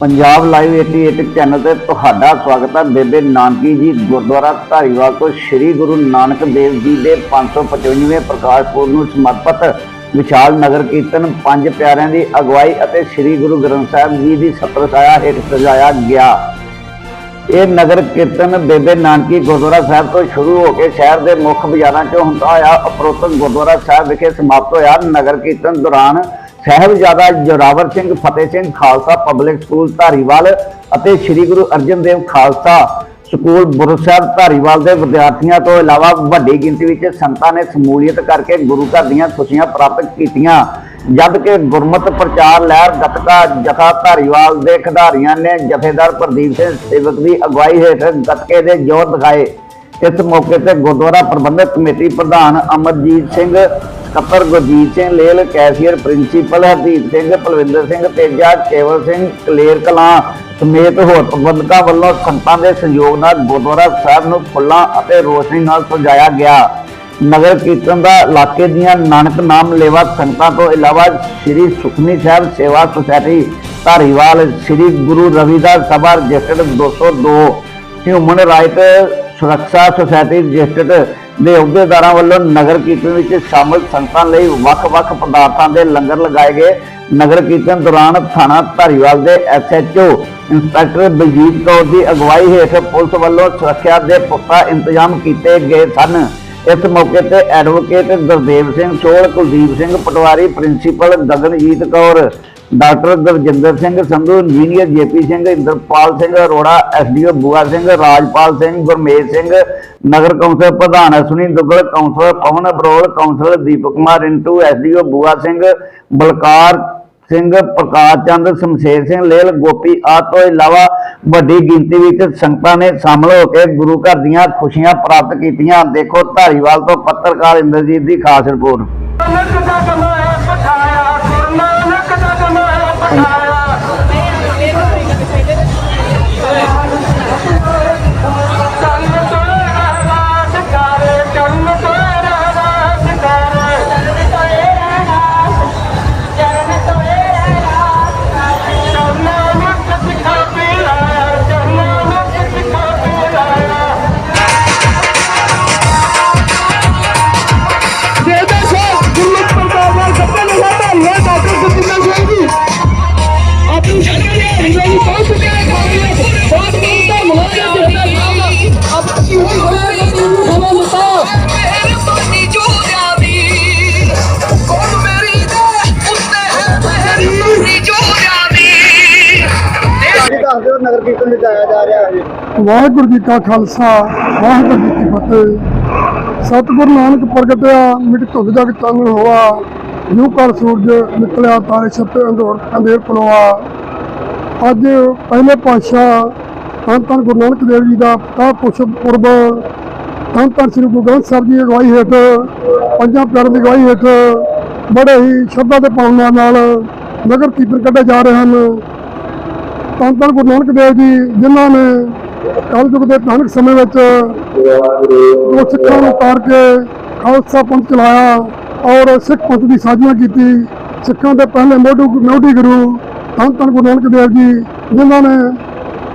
Punjab live 88 channel ਤੇ ਤੁਹਾਡਾ ਸਵਾਗਤ ਹੈ। ਬੇਬੇ ਨਾਨਕੀ ਜੀ ਗੁਰਦੁਆਰਾ ਧਾਰੀਵਾਲ ਤੋਂ ਸ੍ਰੀ ਗੁਰੂ ਨਾਨਕ ਦੇਵ ਜੀ ਦੇ 555ਵੇਂ ਪ੍ਰਕਾਸ਼ ਪੁਰਬ ਨੂੰ ਸਮਰਪਿਤ ਵਿਸ਼ਾਲ ਨਗਰ ਕੀਰਤਨ, ਪੰਜ ਪਿਆਰਿਆਂ ਦੀ ਅਗਵਾਈ ਅਤੇ ਸ੍ਰੀ ਗੁਰੂ ਗ੍ਰੰਥ ਸਾਹਿਬ ਜੀ ਦੀ ਛਤਰ ਛਾਇਆ ਹੇਠ ਸਜਾਇਆ ਗਿਆ। ਇਹ ਨਗਰ ਕੀਰਤਨ ਬੇਬੇ ਨਾਨਕੀ ਗੁਰਦੁਆਰਾ ਸਾਹਿਬ ਤੋਂ ਸ਼ੁਰੂ ਹੋ ਕੇ ਸ਼ਹਿਰ ਦੇ ਮੁੱਖ ਬਾਜ਼ਾਰਾਂ 'ਚੋਂ ਹੁੰਦਾ ਹੋਇਆ ਉਪਰੋਕਤ ਗੁਰਦੁਆਰਾ ਸਾਹਿਬ ਵਿਖੇ ਸਮਾਪਤ ਹੋਇਆ। ਨਗਰ ਕੀਰਤਨ ਦੌਰਾਨ ਸਾਹਿਬਜ਼ਾਦਾ ਜੋਰਾਵਰ ਸਿੰਘ ਫਤਿਹ ਸਿੰਘ ਖਾਲਸਾ ਪਬਲਿਕ ਸਕੂਲ ਧਾਰੀਵਾਲ ਅਤੇ ਸ੍ਰੀ ਗੁਰੂ ਅਰਜਨ ਦੇਵ ਖਾਲਸਾ ਸਕੂਲ ਗੁਰੂ ਸਾਹਿਬ ਧਾਰੀਵਾਲ ਦੇ ਵਿਦਿਆਰਥੀਆਂ ਤੋਂ ਇਲਾਵਾ ਵੱਡੀ ਗਿਣਤੀ ਵਿੱਚ ਸੰਤਾਂ ਨੇ ਸਮੂਲੀਅਤ ਕਰਕੇ ਗੁਰੂ ਘਰ ਦੀਆਂ ਖੁਸ਼ੀਆਂ ਪ੍ਰਾਪਤ ਕੀਤੀਆਂ। ਜਦ ਕਿ ਗੁਰਮਤਿ ਪ੍ਰਚਾਰ ਲਹਿਰ ਗੱਤਕਾ ਜਥਾ ਧਾਰੀਵਾਲ ਦੇ ਖਿਡਾਰੀਆਂ ਨੇ ਜਥੇਦਾਰ ਪ੍ਰਦੀਪ ਸਿੰਘ ਸੇਵਕ ਦੀ ਅਗਵਾਈ ਹੇਠ ਗੱਤਕੇ ਦੇ ਜੋਰ ਦਿਖਾਏ। ਇਸ ਮੌਕੇ ਤੇ ਗੁਰਦੁਆਰਾ ਪ੍ਰਬੰਧਕ ਕਮੇਟੀ ਪ੍ਰਧਾਨ ਅਮਰਜੀਤ ਸਿੰਘ ਸਕੱਤਰ ਗੁਰਜੀਤ ਸਿੰਘ ਲੇਲ, ਕੈਸ਼ੀਅਰ ਪ੍ਰਿੰਸੀਪਲ ਹਰਦੀਪ ਸਿੰਘ, ਪਲਵਿੰਦਰ ਸਿੰਘ ਤੇਜਾ, ਕੇਵਲ ਸਿੰਘ ਕਲੇਰ ਕਲਾਂ ਸਮੇਤ ਹੋਰ ਪ੍ਰਬੰਧਕਾਂ ਵੱਲੋਂ ਸੰਤਾਂ ਦੇ ਸਹਿਯੋਗ ਨਾਲ ਗੁਰਦੁਆਰਾ ਸਾਹਿਬ ਨੂੰ ਫੁੱਲਾਂ ਅਤੇ ਰੋਸ਼ਨੀ ਨਾਲ ਸਜਾਇਆ ਗਿਆ। ਨਗਰ ਕੀਰਤਨ ਦਾ ਇਲਾਕੇ ਦੀਆਂ ਨਾਨਕ ਨਾਮ ਲੇਵਾ ਸੰਗਤਾਂ ਤੋਂ ਇਲਾਵਾ Sri Sukhni Sahib Seva society Dhariwal, Sri Guru Ravidas Sabha registered 202 human right Suraksha society registered ਦੇ ਅਹੁਦੇਦਾਰਾਂ ਵੱਲੋਂ ਨਗਰ ਕੀਰਤਨ ਵਿੱਚ ਸ਼ਾਮਲ ਸੰਗਤਾਂ ਲਈ ਵੱਖ-ਵੱਖ ਪਦਾਰਥਾਂ ਦੇ ਲੰਗਰ ਲਗਾਏ ਗਏ। ਨਗਰ ਕੀਰਤਨ ਦੌਰਾਨ ਥਾਣਾ ਧਾਰੀਵਾਲ ਦੇ ਐਸਐਚਓ ਇੰਸਪੈਕਟਰ ਬਲਜੀਤ ਕੌਰ ਦੀ ਅਗਵਾਈ ਹੇਠ ਪੁਲਿਸ ਵੱਲੋਂ ਸੁਰੱਖਿਆ ਦੇ ਪੁਖਤਾ ਇੰਤਜ਼ਾਮ ਕੀਤੇ ਗਏ ਸਨ। ਇਸ ਮੌਕੇ ਤੇ advocate Gurdev Singh Sol Kuldeep Singh Patwari, principal Gaganjit Kaur doctor Darjinder Singh Sandhu, engineer JP Singh, Inderpal Singh Arora, SDO Bua Singh, Rajpal Singh, Gurmej Singh, Nagar council ਪ੍ਰਧਾਨ Ashwani Duggal, councillor Pawan Barol councillor Deepak Kumar Rintu, SDO Bua Singh, Balkar Singh Parkash ਚੰਦ, ਸ਼ਮਸ਼ੇਰ ਸਿੰਘ ਲੇਲ, ਗੋਪੀ ਆ ਤੋਂ ਇਲਾਵਾ ਵੱਡੀ ਗਿਣਤੀ ਵਿੱਚ ਸੰਗਤਾਂ ਨੇ ਸ਼ਾਮਲ ਹੋ ਕੇ ਗੁਰੂ ਘਰ ਦੀਆਂ ਖੁਸ਼ੀਆਂ ਪ੍ਰਾਪਤ ਕੀਤੀਆਂ। ਦੇਖੋ ਧਾਰੀਵਾਲ ਤੋਂ ਪੱਤਰਕਾਰ ਇੰਦਰਜੀਤ ਦੀ ਖਾਸ report. Thank you. Waheguru ji ਕਾ ਖਾਲਸਾ, ਵਾਹਿਗੁਰੂ ਜੀ ਕੀ ਫਤਿਹ। ਸਤਿਗੁਰੂ ਨਾਨਕ ਪ੍ਰਗਟਿਆ ਮਿਟ ਧੁੰਦ ਜਗ ਚਾਨਣ ਹੋਆ, ਯੂ ਕਰ ਸੂਰਜ ਨਿਕਲਿਆ, ਤਾਰੇ ਛੱਪੇ ਅੰਧੋਰ ਅੰਧੇਰ ਪਲੋਆ ਅੱਜ ਪਹਿਲੇ ਪਾਤਸ਼ਾਹ ਧੰਨ ਧੰਨ ਗੁਰੂ ਨਾਨਕ ਦੇਵ ਜੀ ਦਾ ਪ੍ਰਕਾਸ਼ ਪੁਰਬ ਪੁਰਬ ਧੰਨ ਧੰਨ ਸ੍ਰੀ ਗੁਰੂ ਗ੍ਰੰਥ ਸਾਹਿਬ ਜੀ ਦੀ ਅਗਵਾਈ ਹੇਠ, ਪੰਜਾਂ ਪਿਆਰਿਆਂ ਦੀ ਅਗਵਾਈ ਹੇਠ ਬੜੇ ਹੀ ਸ਼ਰਧਾ ਦੇ ਭਾਵਨਾ ਨਾਲ ਨਗਰ ਕੀਰਤਨ ਕੱਢੇ ਜਾ ਰਹੇ ਹਨ। ਧੰਨ ਧੰਨ ਗੁਰੂ ਨਾਨਕ ਦੇਵ ਜੀ, ਜਿਨ੍ਹਾਂ ਨੇ ਕਲਯੁਗ ਦੇ ਭਿਆਨਕ ਸਮੇਂ ਵਿੱਚ ਉਹ ਸਿੱਖਾਂ ਨੂੰ ਉਤਾਰ ਕੇ ਖਾਲਸਾ ਪੰਥ ਚਲਾਇਆ ਔਰ ਸਿੱਖ ਪੰਥ ਦੀ ਸਾਜਨਾ ਕੀਤੀ। ਸਿੱਖਾਂ ਦੇ ਪਹਿਲੇ ਮੋਢੂ, ਮੋਢੀ ਗੁਰੂ ਧੰਨ ਧੰਨ ਗੁਰੂ ਨਾਨਕ ਦੇਵ ਜੀ, ਜਿਨ੍ਹਾਂ ਨੇ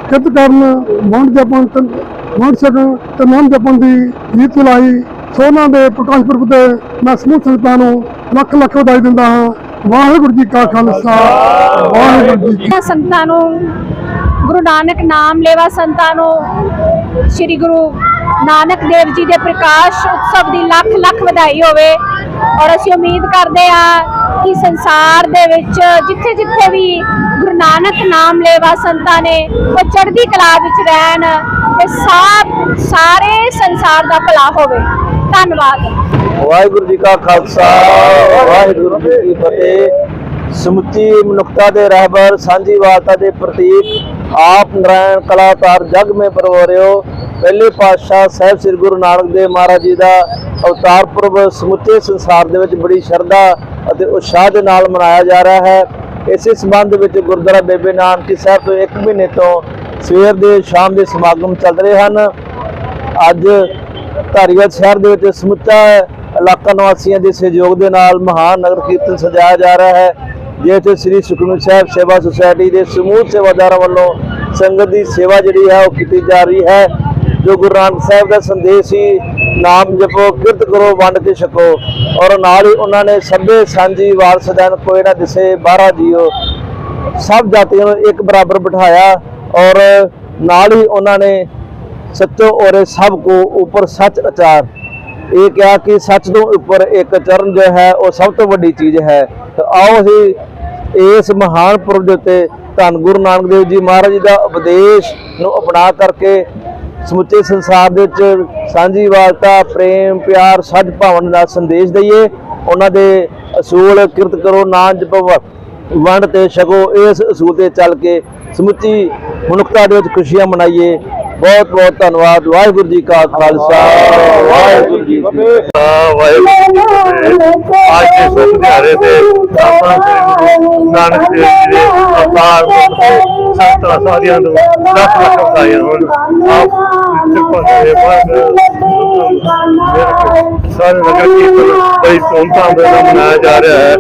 ਕਿਤ ਕਰਨ, ਵੰਡ ਜਪਣ ਤੇ ਵੰਡ ਸਕਣ ਤੇ ਨਾਮ ਜਪਣ ਦੀ ਨੀਤ ਚਲਾਈ। ਸੋਨਾ ਦੇ ਪ੍ਰਕਾਸ਼ ਪੁਰਬ ਤੇ ਮੈਂ ਸਮੂਹ ਸੰਗਤਾਂ ਨੂੰ ਲੱਖ ਲੱਖ ਵਧਾਈ ਦਿੰਦਾ ਹਾਂ। ਵਾਹਿਗੁਰੂ ਜੀ ਕਾ ਖਾਲਸਾ, ਵਾਹਿਗੁਰੂ ਜੀ ਕੀ ਸੰਤਾਂ ਨੂੰ, ਗੁਰੂ ਨਾਨਕ ਨਾਮ ਲੈਵਾ ਸੰਤਾਂ ਨੂੰ, ਸ੍ਰੀ ਗੁਰੂ ਨਾਨਕ ਦੇਵ ਜੀ ਦੇ ਪ੍ਰਕਾਸ਼ ਉਤਸਵ ਦੀ ਲੱਖ ਲੱਖ ਵਧਾਈ ਹੋਵੇ। ਔਰ ਅਸੀਂ ਉਮੀਦ ਕਰਦੇ ਹਾਂ ਕਿ ਸੰਸਾਰ ਦੇ ਵਿੱਚ ਜਿੱਥੇ ਜਿੱਥੇ ਵੀ ਗੁਰੂ ਨਾਨਕ ਨਾਮ ਲੈਵਾ ਸੰਤਾਂ ਨੇ, ਉਹ ਚੜ੍ਹਦੀ ਕਲਾ ਵਿੱਚ ਰਹਿਣ ਤੇ ਸਾਰੇ ਸੰਸਾਰ ਦਾ ਭਲਾ ਹੋਵੇ। ਧੰਨਵਾਦ। ਵਾਹਿਗੁਰੂ ਜੀ ਕਾ ਖਾਲਸਾ, ਵਾਹਿਗੁਰੂ ਜੀ ਕੀ ਫਤਿਹ। ਸਮੁੱਚੀ ਮਨੁੱਖਤਾ ਦੇ ਰਹਿਬਰ, ਸਾਂਝੀ ਵਾਰਤਾ ਦੇ ਪ੍ਰਤੀਕ, ਆਪ ਨਰਾਇਣ ਕਲਾਕਾਰ ਜਗ ਮੇ ਪਰਵਰਿਓ, ਪਹਿਲੇ ਪਾਤਸ਼ਾਹ ਸਾਹਿਬ ਸ੍ਰੀ ਗੁਰੂ ਨਾਨਕ ਦੇਵ ਮਹਾਰਾਜ ਜੀ ਦਾ ਅਵਤਾਰ ਪੁਰਬ ਸਮੁੱਚੇ ਸੰਸਾਰ ਦੇ ਵਿੱਚ ਬੜੀ ਸ਼ਰਧਾ ਅਤੇ ਉਤਸ਼ਾਹ ਦੇ ਨਾਲ ਮਨਾਇਆ ਜਾ ਰਿਹਾ ਹੈ। ਇਸੇ ਸੰਬੰਧ ਵਿੱਚ ਗੁਰਦੁਆਰਾ ਬੇਬੇ ਨਾਨਕੀ ਸਾਹਿਬ ਤੋਂ 1 ਮਹੀਨੇ ਤੋਂ ਸਵੇਰ ਦੇ ਸ਼ਾਮ ਦੇ ਸਮਾਗਮ ਚੱਲ ਰਹੇ ਹਨ। ਅੱਜ ਧਾਰੀਵਾਲ ਸ਼ਹਿਰ ਦੇ ਵਿੱਚ ਸਮੁੱਚਾ ਇਲਾਕਾ ਨਿਵਾਸੀਆਂ ਦੇ ਸਹਿਯੋਗ ਦੇ ਨਾਲ ਮਹਾਨ ਨਗਰ ਕੀਰਤਨ ਸਜਾਇਆ ਜਾ ਰਿਹਾ ਹੈ ਜਿੱਥੇ ਸ੍ਰੀ ਸੁਖਮਨੀ ਸਾਹਿਬ ਸੇਵਾ ਸੁਸਾਇਟੀ ਦੇ ਸਮੂਹ ਸੇਵਾਦਾਰਾਂ ਵੱਲੋਂ ਸੰਗਤ ਦੀ ਸੇਵਾ ਜਿਹੜੀ ਹੈ ਉਹ ਕੀਤੀ ਜਾ ਰਹੀ ਹੈ, ਜੋ ਗੁਰੂ ਨਾਨਕ ਸਾਹਿਬ ਦਾ ਸੰਦੇਸ਼ ਸੀ, ਨਾਮ ਜਪੋ, ਕਿਰਤ ਕਰੋ, ਵੰਡ ਕੇ ਛਕੋ ਔਰ ਨਾਲ ਹੀ ਉਹਨਾਂ ਨੇ ਸਭੇ ਸਾਂਝੀ ਵਾਰਸਦਾਨ ਕੋਈ ਨਾ ਦਿਸੇ ਬਾਹਰਾ ਜੀਓ ਸਭ ਜਾਤੀਆਂ ਨੂੰ ਇੱਕ ਬਰਾਬਰ ਬਿਠਾਇਆ ਔਰ ਨਾਲ ਹੀ ਉਹਨਾਂ ਨੇ ਸੱਚੋ ਔਰੇ ਸਭ ਕੋ ਉੱਪਰ ਸੱਚ ਅਚਾਰ ਇਹ ਕਿਹਾ ਕਿ ਸੱਚ ਤੋਂ ਉੱਪਰ ਇੱਕ ਚਰਨ ਜੋ ਹੈ, ਉਹ ਸਭ ਤੋਂ ਵੱਡੀ ਚੀਜ਼ ਹੈ। ਤਾਂ ਆਓ ਅਸੀਂ ਇਸ ਮਹਾਨ ਪੁਰਬ ਦੇ ਉੱਤੇ ਧੰਨ ਗੁਰੂ ਨਾਨਕ ਦੇਵ ਜੀ ਮਹਾਰਾਜ ਜੀ ਦਾ ਉਪਦੇਸ਼ ਨੂੰ ਅਪਣਾ ਕਰਕੇ ਸਮੁੱਚੇ ਸੰਸਾਰ ਦੇ ਵਿੱਚ ਸਾਂਝੀ ਵਾਲਤਾ ਪ੍ਰੇਮ, ਪਿਆਰ, ਸੱਚ ਭਾਵਨਾ ਦਾ ਸੰਦੇਸ਼ ਦਈਏ। ਉਹਨਾਂ ਦੇ ਅਸੂਲ ਕਿਰਤ ਕਰੋ ਨਾ ਜਪੋ ਵੰਡ ਤੇ ਛਕੋ। ਇਸ ਅਸੂਲ ਤੇ ਚੱਲ ਕੇ ਸਮੁੱਚੀ ਮਨੁੱਖਤਾ ਦੇ ਵਿੱਚ ਖੁਸ਼ੀਆਂ ਮਨਾਈਏ। ਬਹੁਤ ਬਹੁਤ ਧੰਨਵਾਦ। ਵਾਹਿਗੁਰੂ ਜੀ ਕਾ ਖਾਲਸਾ। ਵਾਹਿਗੁਰੂ ਜੀ ਕੀ ਫਤਿਹ। ਅੱਜ ਦੇ ਸ਼ੁਭ ਦਿਹਾੜੇ ਤੇ ਨਾਨਕ ਦੇਵ ਜੀ ਦੇ ਅਵਤਾਰ ਸੰਤਾਂ ਸਾਧੀਆਂ ਨੂੰ ਲੱਖ ਲੱਖ ਵਧਾਈਆਂ ਹੋਣ। ਆਪ ਕਿਰਪਾ ਕਰੇ ਬਾਦ ਸਾਰੇ ਨਗਰ ਕੀਰਤਨ ਬੜੀ ਧੂਮਧਾਮ ਦੇ ਨਾਲ ਮਨਾਇਆ ਜਾ ਰਿਹਾ ਹੈ।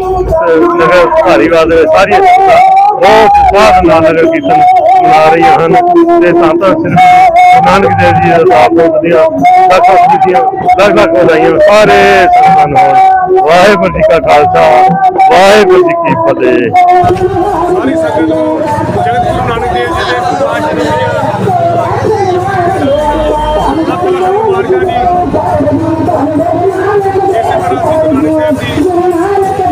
ਤੇ ਨਗਰ ਧਾਰੀਵਾਲ ਦੇ ਵਿੱਚ ਸਾਰੀਆਂ ਬਹੁਤ ਸਵਾਦ ਨਾਲ ਨਗਰ ਕੀਰਤਨ ਮਨਾ ਰਹੀਆਂ ਹਨ ਤੇ ਸੰਤਾਂ ਸ੍ਰੀ ਗੁਰੂ ਨਾਨਕ ਦੇਵ ਜੀ ਦਾ ਸਾਥ ਬਹੁਤ ਦੀਆਂ ਲੱਖ ਲੱਖ ਦੀਆਂ ਲੱਖ ਲੱਖ ਵਧਾਈਆਂ ਸਾਰੇ ਸੰਤਾਂ ਨੂੰ ਹੋਣ। ਵਾਹਿਗੁਰੂ ਜੀ ਕਾ ਖਾਲਸਾ ਵਾਹਿਗੁਰੂ ਜੀ ਕੀ ਫਤਿਹ। ਸਾਰੀ ਸੰਗਤ ਨੂੰ ਜਗਤ ਗੁਰੂ ਨਾਨਕ ਦੇਵ ਜੀ ਦੇ ਪ੍ਰਕਾਸ਼ ਦੇ ਦੀਆਂ ਲੱਖ ਲੱਖ ਮੁਬਾਰਕਾਂ ਜੀ। ਇਸੇ ਤਰ੍ਹਾਂ ਅਸੀਂ ਗੁਰੂ ਨਾਨਕ ਦੇਵ ਜੀ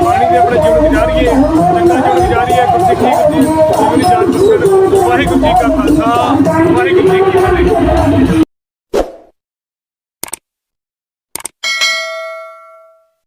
ਬਾਣੀ ਦੇ ਆਪਣੇ ਜੀਵਨ ਗੁਜ਼ਾਰੀਏ ਚੰਗਾ ਜੀਵਨ ਗੁਜ਼ਾਰੀਏ ਗੁਰਸਿੱਖੀ ਦੀ जी का खालसा हमारी